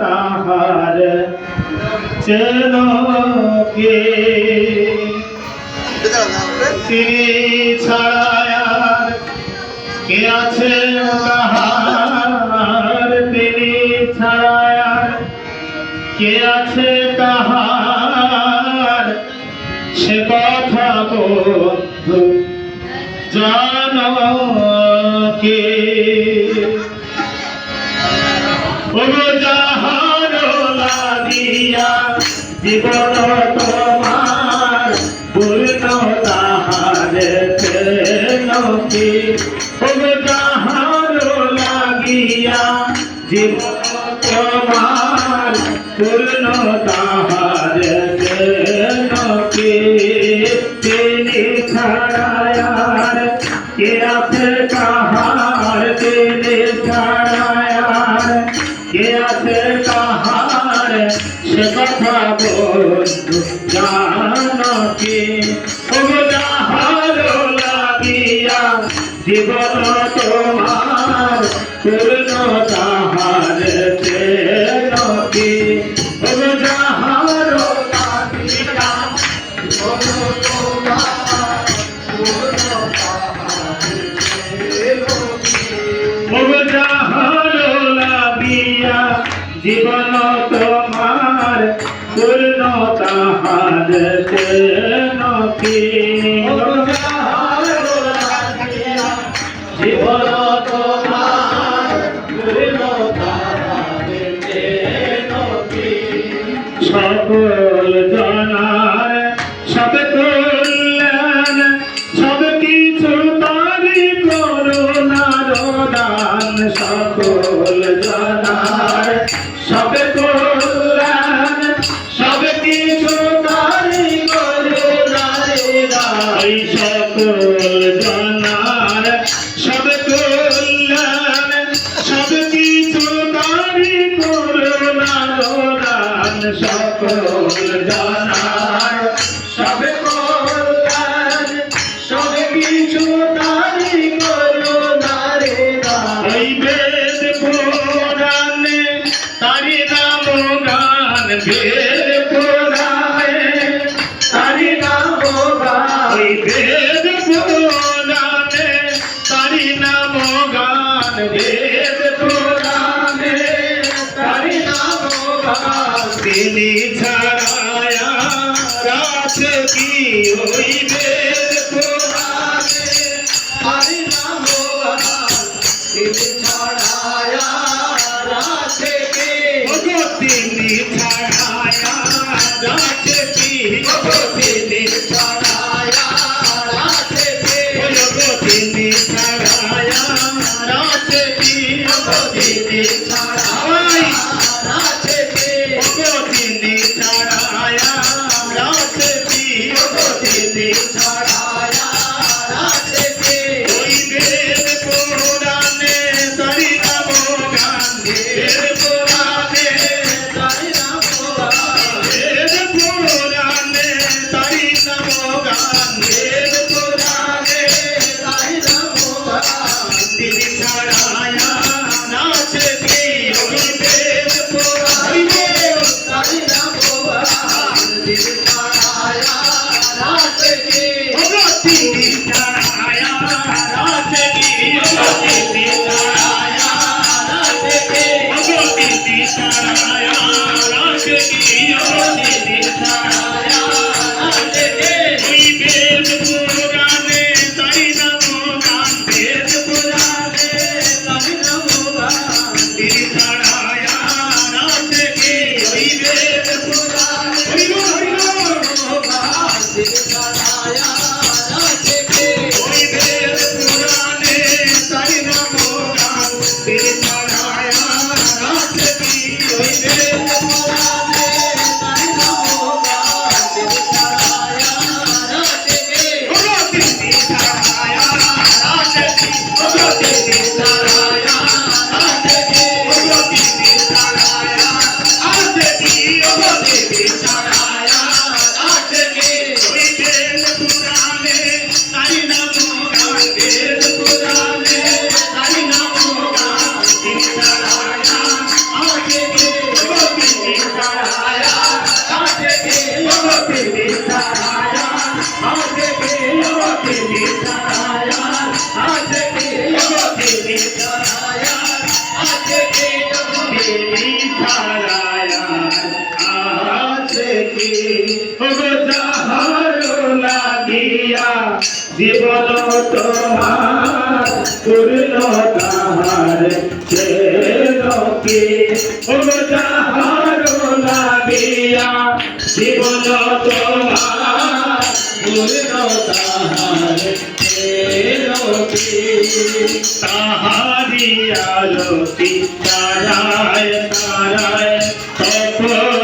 তাহার চলকে তিনি ছাড়ায় কে আছে তাহার? তিনি ছাড়ায় কে আছে তাহার? সে কথা বন্ধু জানো। জীবন তোমার পূর্ণ তাহার কি তবে তাহার লাগিয়া জীবন তোমার পূর্ণতা জীবন তোমার পূর্ণ তাহার নদী যাহার জীবন তোমার পূর্ণ তাহার নদী সকল জানার সবে কল্যাণ সবে কিছু নারী করে নারী সকল জানার সবে কল্যাণ সবে কিছু নারী করে সকল জানার তিনি ছাড়ায়া রাত কি হইবে পুরাণে আরে না তিনি ছাড়ায়া রাত কি? তিনি ছাড়ায়া দেখি লাগিয়া জীবন তোমার, পূর্ণ তাহার লোকে তাহার লাগিয়া জীবন তোমার, পূর্ণ তাহার লোকে তাহারিয়া লোকে তারায় তারায় তখন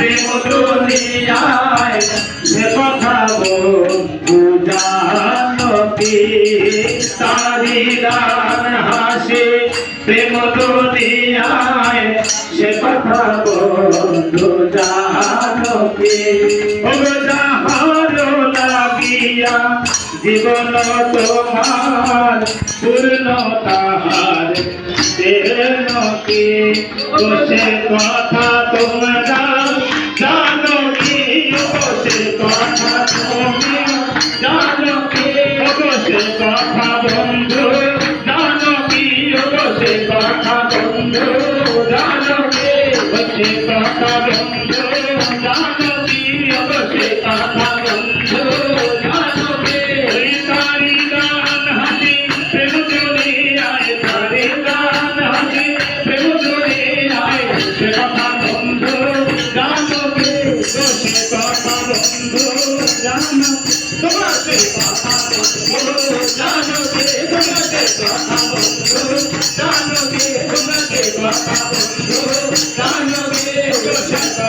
প্রেম দুনিয়ায় সে কথা কি তারি রান হাসে প্রেম দুনিয়ায় সে কথা বন্ধু জানো কি ও যাহার লাগিয়া জীবন তোমার পূর্ণ তাহার বসে কথা তোমরা জানো। কি বসে কথা তুমি জানো কি বসে কথা বন্ধু? জানো কি বসে কথা বন্ধু? জানো কি বসে কথা বন্ধু? জানো কি বসে কথা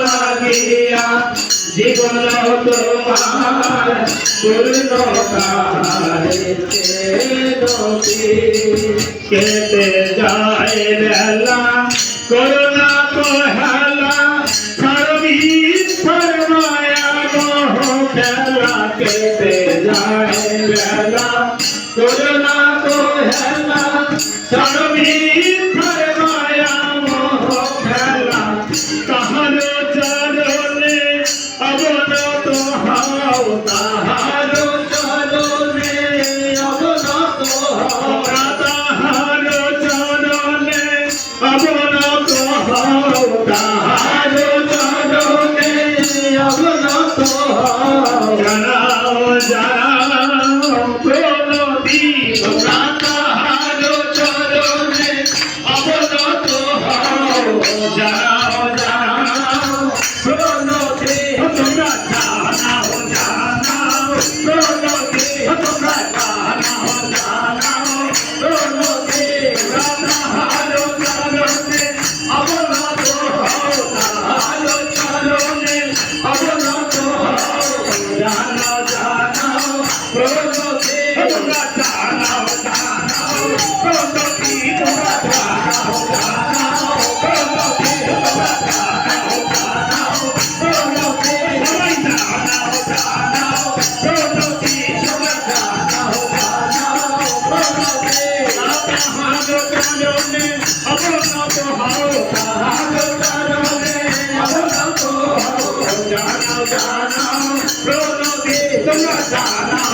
লাগিয়া জীবন তোমার পূর্ণ কেটে যায় বেলা করোনা কহেলা সর্বী ফরমায়া মোহ খেলা কেটে যায় বেলা। করোনা তো হেলা সরবীর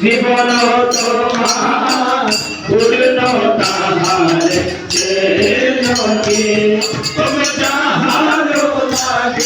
জীবন তোমার পূর্ণ তাহার নদী